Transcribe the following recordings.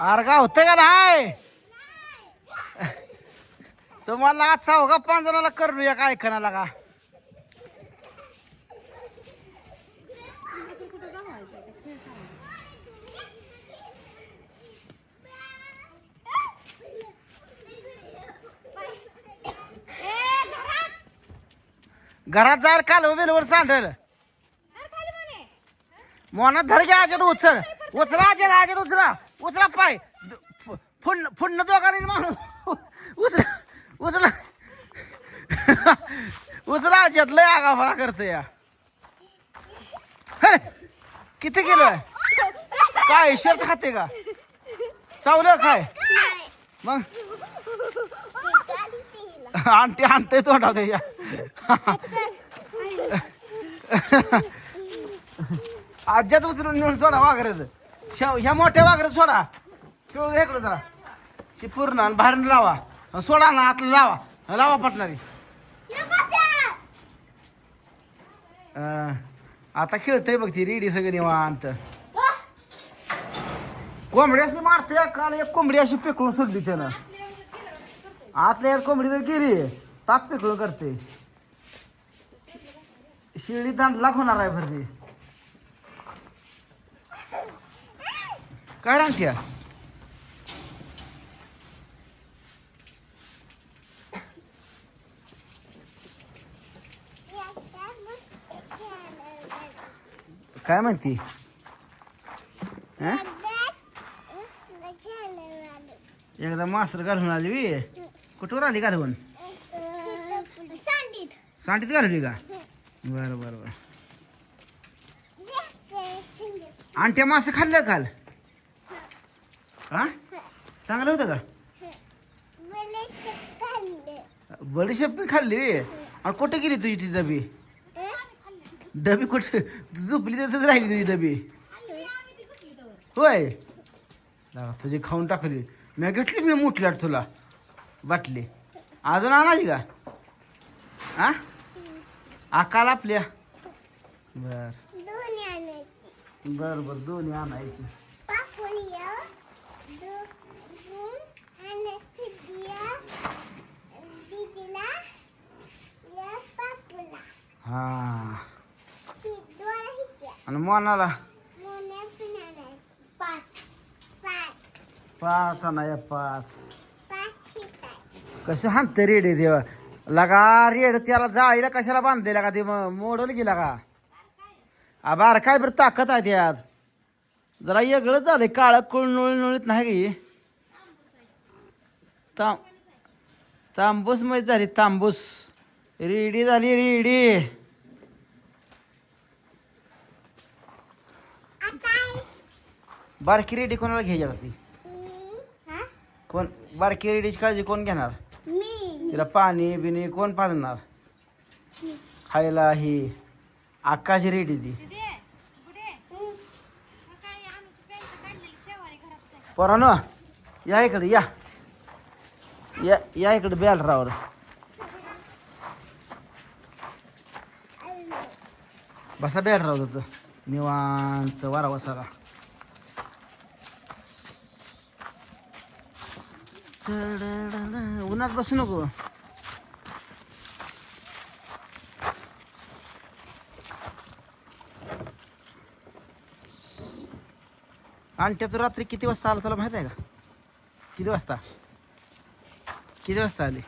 अरे का होतं का नाही? तुम्हाला आज चौघा पाच जणाला करू या काय खणाला का? घरात! जायला काल बेलवर सांडल. मोनात धर घ्या आजत उचल. उचला आजत आजत उचला. उचला पाय. फु- फुडणं फुडणं दोघांनी माणूस उचला उचला. उचला आजत लय आगाफाळा करतो या. किती केलं काय शर्ट खाते का? चावलं काय? मग? आणते आणते तोंडाव या. आज्यात उचलून नेऊन सोडा वाघराचं ह्या ह्या मोठ्या वाघरात सोडा. खेळू दे इकडं जरा. शी पूर्ण आणि बाहेर लावा. आणि सोडा ना आतलं लावा. आणि लावा पटणारी. अं, आता खेळतय बघ ती रेडी सगळी निवांत. कोंबडी अशी मारते काल एक कोंबडी अशी पिकळून सोडली त्यानं. आतल्या यात कोंबडी तर गेली. तात पिकळून करते शिळी दांडला होणार आहे भरती? काय रांगट्या काय म्हणती? एकदा मास्तर घालून आली वी. कुठवर आली घालून सांडीत घालवली का? बरं बरं बरं. आणट्या मासं खाल्लं काल. हा? चांगलं होतं का? बडीशेप पण खाल्ली. आणि कुठे गेली तुझी ती डबी? डबी कुठे? झोपली तसंच राहिली तुझी डबी. होय? तुझी खाऊन टाकली. मी घेतली मी मोठी लाट तुला. बाटली. अजून आणायची का? हा? आकाल आपल्या. बर. बर बर. दोन्ही आणायची पापड्या दोन आणायची दिया दीदीला या पापूला हा. आणि मोनाला? पाच. पाच. पाच आणाय कसं हाणते रेडे देवा. लगा रेड त्याला जाळीला कशाला बांधले का ते मोडल गेला का? आ बार काय बरं ताकद आहे त्यात. जरा वेगळं झालंय काळ कुळ नोळी नोळीत नाही की तां तांबूसमध्ये झाली तांबूस. रेडी झाली रेडी. बारकी रेडी कोणाला घ्यायची आता ती? कोण बारकी रेडीची काळजी कोण घेणार? तिला पाणी बिणी कोण पाजणार? खायला ही आकाशी रेडी ती. पोरानो या इकडे या. या या इकडे बेलरावर. बसा बेलराव होतं निवांत वारा बसाला उन्हात बसू नको. आणि त्याचं रात्री किती वाजता आला तुला माहीत आहे का? किती वाजता? किती वाजता आली?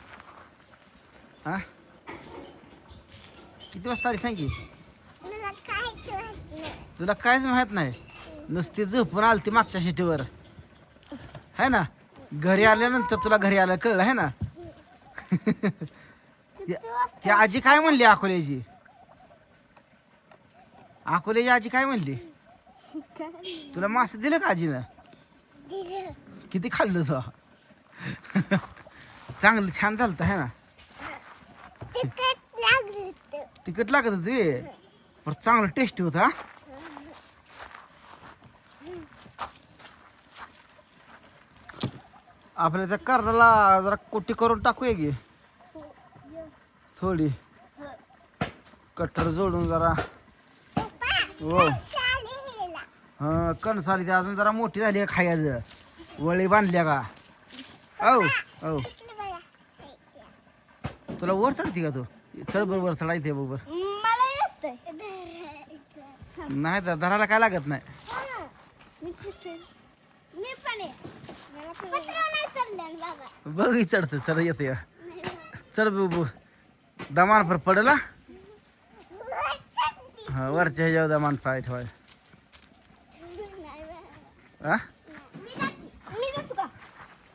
हा? किती वाजता आली सांग तुला काहीच माहीत नाही? नुसती झोपून आलती मागच्या शिटीवर. है ना? घरी आल्यानंतर तुला घरी आलं कळलं है ना? ती- आजी काय म्हणली अकोल्याची? अकोल्याची आजी काय म्हणली? तुला मासे दिलं का आजीनं? किती खाल्लं तू? चांगलं छान झालं है ना? लागलं होतं. तिकट लागत होती? पण चांगलं टेस्ट होत आपल्या त्या कर्णाला जरा कोटी करून टाकूया की. थोडी. कट्टर जोडून जरा. हो. चालेल हा कणस आली ती अजून जरा मोठी झाली आहे खायचं वळी बांधल्या का? औ औ. तुला वर चढते का तू चढ बरोबर चढायचे बरोबर मला येतंय. धरायचं. नाही तर धरायला काय लागत नाही हा. मी तिथे- मी पण आहे. मला पण पत्र नाही चाललं बाबा. बघ ही चढतं चढ येते बाबा. चढ बघू दमान पर पडेल हा? हा वरच्या ह्याच्यावर दमान पाय ठेवाय नाही बाबा. हा मी जाते. मी जातो का?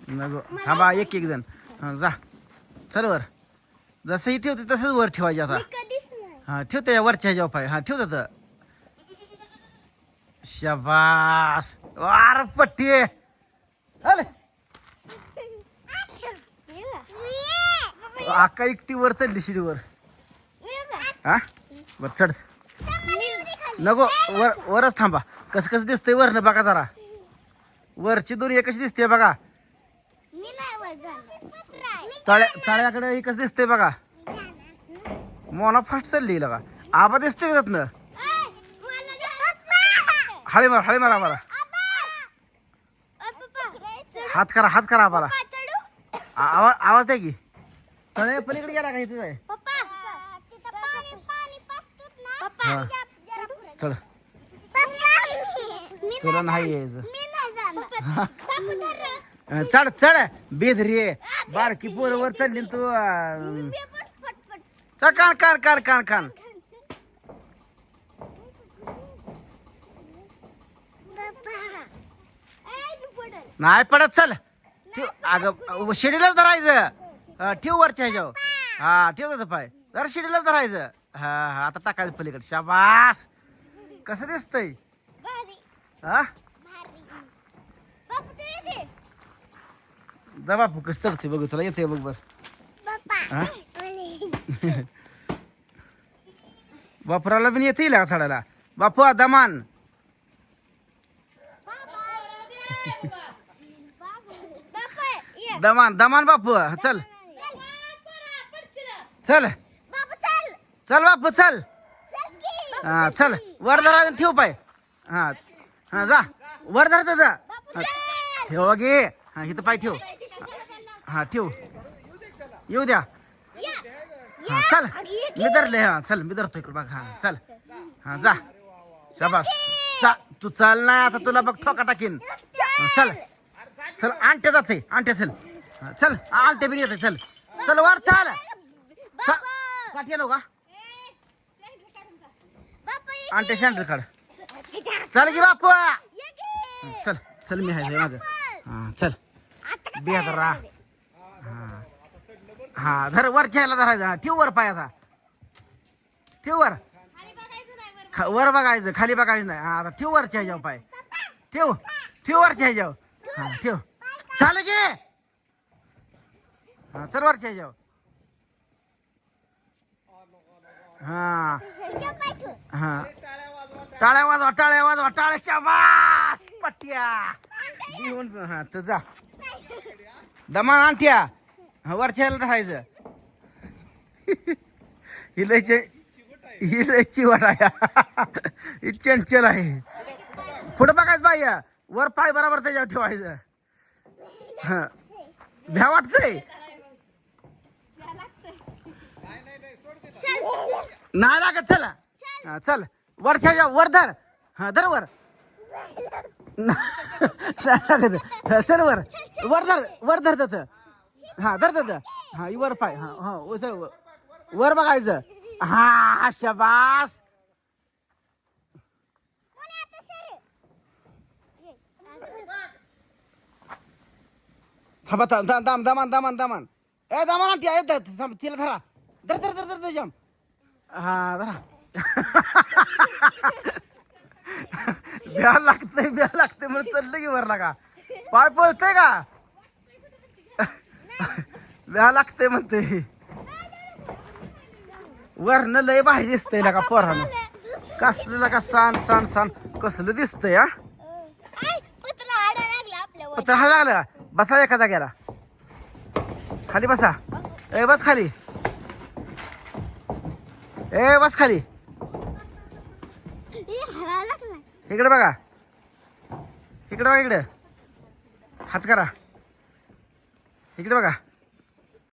नको थांबा एक एक जण हा, जा चल वर जसंही ठेवते तसंच वर ठेवायचे आता. हा ठेवते या वरच्या ह्याच्यावर पाय. हा ठेवतात शबास. वार पट्टी. आले. आका एकटी वर चढली शिडीवर. हा? बर चढ. नको वर वरच थांबा. कसं कसं दिसतंय वरनं बघा जरा. वरची दोरी एकच दिसते बघा मी नाही वर जाणार. मी तळ्या तळ्याकडे एकच दिसतंय बघा जाणार. मोना फास्ट चालली का आबा दिसतोय का त्यातनं! हळे मार हळे मार चढू? हात करा हात करा आबाला पप्पा, चढू? आ- आवाज आवाज द्या की तळे पलीकडे गेला का इथे आहे हा. चल तुला नाही यायचं चढ चढ बेदरी आहे. बारकी पोरं वर चढली न तू अं. चल कान कान कान कान कान. नाही पडत चल. ठेव अगं शिडीलाच धरायचं. हा, ठेव वरच्या ह्याच्यावर. हा ठेव त्याचं पाय. जरा शिडीलाच धरायचं. हा हा आता टाकायचं पलीकडे. शाबास. कसं दिसतंय? हा भारी. बापू, तू इथे. जा बापू कसं चढते बघू तुला येते बघ बर. हा? बापुराला पण येते का चढायला बापू दमान. दमान दमान बापू चल. चल. चल. बापू चल. हा चल. वर धरा ठेव पाय. हा हा जा. वर धर जा. ठेव गे हा इथं पाय ठेव. हा ठेव. येऊ द्या. हा चल. मी धरले हा चल मी धरतो इकडे बघ हा चल. हा जा. शाबास. चा तू चल नाही आता तुला बघ ठोका टाकीन. चल. चल आणते जाते आणते चल. चल आणते बी येते चल. चल वर चाल. चा- काठी आलो का. आणते शँडल काढ. चल की बापू. चल चल मी आहे माझं हा चल. आता कसं बे धरा आहे? हा हा धर वरच्या ह्याला धरायचा ठेव वर पायाचा. ठेव वर. वर बघायचं खाली बघायचं नाही. हा आता ठेव वरच्या ह्याच्यावर पाय. ठेव ठेव वरच्या ह्याच्यावर हा ठेव. चाल की हा चल वरच्या जाऊ हा. हा. टाळ्या वाजवा टाळ्या वाजवा टाळ्या शाबास पट्या घेऊन हा तर जा. दमान आणत्या हा वरच्या राहायचं. धरायचं ही लय ही लय चिवट आहे. ही चंचल आहे. पुढं बघायचं बाई वर पाय बरोबर त्याच्यावर ठेवायचं. हा. भ्या वाटतंय? नाही लागत चला. हा चल. वरच्या वर धर. हा धर वर. नाही लागत. चल वर. वर धर वर धर तसं हा धर त्याचं हा वर पाय. हा हा सर वर. बघायचं. हा शबास. थांबा थांब थांब थांब दामान दामान दामान ए दामान आंटी आहे थांब तिला धरा. धर धर धर धर धर जाम. हा धरा. ब्या लागतंय ब्या लागतंय म्हणून चाललं की वरला का पाय पळतंय का? ब्या लागतंय म्हणते. वरनं लय भारी दिसतंय ना का पोरानं. कसलं का सान सान सान. कसलं दिसतंय हा. पत्र हा लागला बसा एका जाग्याला खाली बसा. ए बस खाली. ए बस खाली. इकडे बघा. इकडे बघा इकडे. हात करा. इकडे बघा.